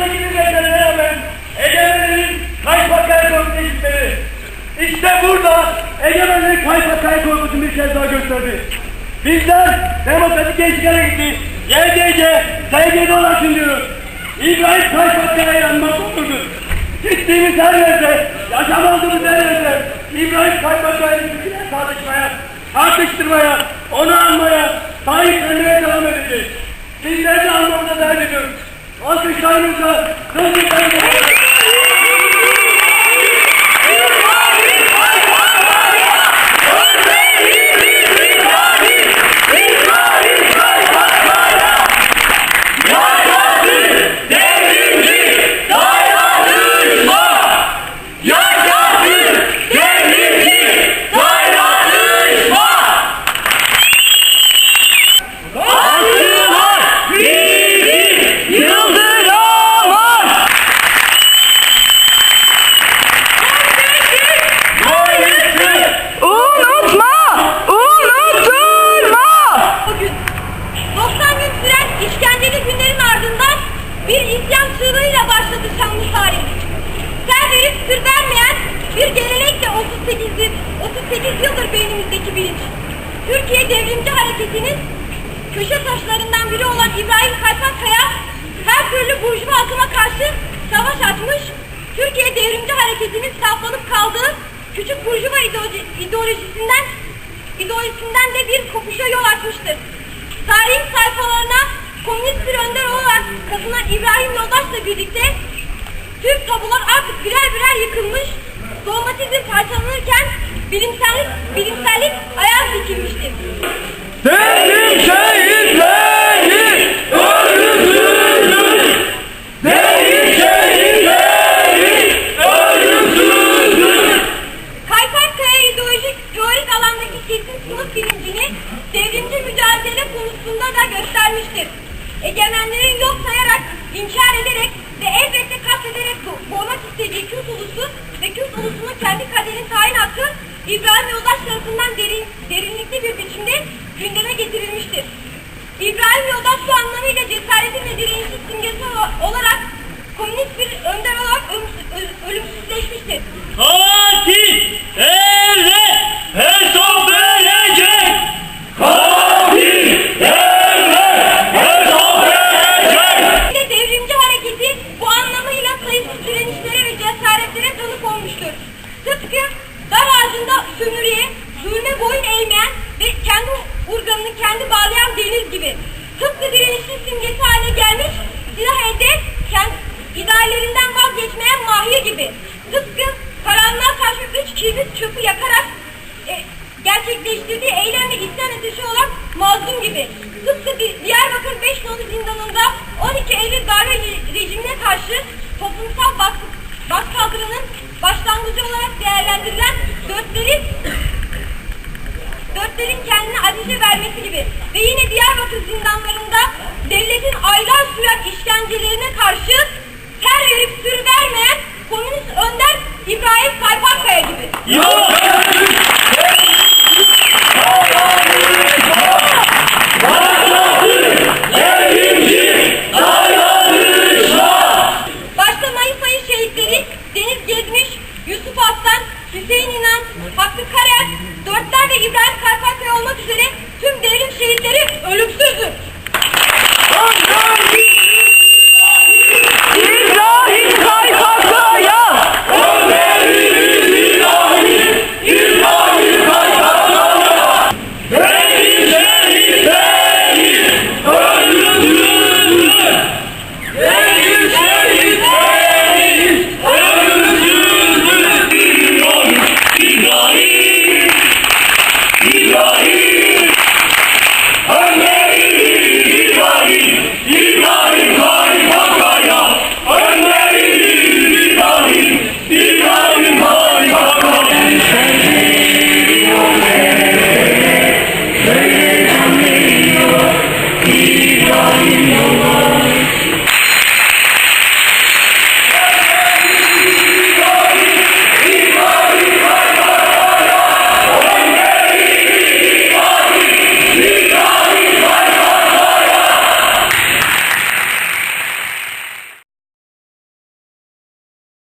Üniversitedeki düzenlerine rağmen Egemen'in kaypakaya koyduğu. İşte burada Egemen'in kaypakaya koyduğunu bir kez daha gösterdi. Bizler demokratik gençlere gitti. YGC, SGD olarak diyoruz. İbrahim Kaypakaya yanmak olurdu. Gittiğimiz her yerde, yaşam olduğumuz her yerde İbrahim Kaypakaya'yı bizimle tartışmaya, tartıştırmaya, onu almaya, sahiplenmeye devam edeceğiz. Sizleri de almamıza dair ediyoruz. Alkışlarımızla, sözlüklerimizle. Unutma! Bir isyan çığlığıyla başladı şanlı tarih. Ser verip sır vermeyen bir gelenekle 38 yıl, 38 yıldır beynimizdeki bilinç. Türkiye Devrimci Hareketi'nin köşe taşlarından biri olan İbrahim Kaypakkaya her türlü burjuva akıma karşı savaş açmış, Türkiye Devrimci Hareketi'nin saflanıp kaldığı küçük burjuva ideoloji- ideolojisinden ideolojisinden de bir kopuşa yol açmıştır. Tarihin sayfalarına komünist bir önder olarak katılan İbrahim Yoldaş'la birlikte Türk tabular artık birer birer yıkılmış, dogmatizm parçalanırken bilimsellik, bilimsellik ayar dikilmiştir. Devrim şehitleri ölümsüzdür. Devrim şehitleri ölümsüzdür. Kaypakkaya ideolojik teorik alandaki kesin sınıf bilincini devrimci mücadele konusunda da göstermiştir. Egemenlerin yok sayarak, inkar ederek ve elbette katlederek bo- boğmak istediği Kürt ulusu ve Kürt ulusunun kendi kaderini tayin hakkı İbrahim Yoldaş tarafından derin, derinlikli bir biçimde gündeme getirilmiştir. İbrahim Yoldaş bu anlamıyla cesaretin ve direnişin simgesi olarak komünist bir önder olarak ölümsüzleşmiştir. Katil evde ağacında sömürüye, zulme boyun eğmeyen ve kendi organını kendi bağlayan deniz gibi. Tıpkı direnişin simgesi haline gelmiş, silah elde kendi ideallerinden vazgeçmeyen mahir gibi. Tıpkı karanlığa karşı üç kibrit çöpü yakarak e, gerçekleştirdiği eylem ve isyan ateşi olan mazlum gibi. Tıpkı Di- Diyarbakır 5 nolu zindanında 12 Eylül darbe re- rejimine karşı toplumsal baskı, değerlendirilen Dörtlerin Dörtlerin kendine azize vermesi gibi ve yine Diyarbakır zindanlarında devletin aylar süren işkencelerine karşı ter verip sür vermeyen komünist önder İbrahim Kaypakkaya gibi. Yok! Başta Mayıs şehitleri Deniz Gezmiş, Yusuf Aslan, Hüseyin İnan Hakkı Karen, Dörtler ve İbrahim Karpatya olmak üzere tüm devrim şehitleri ölümsüzdür. Maria, Maria.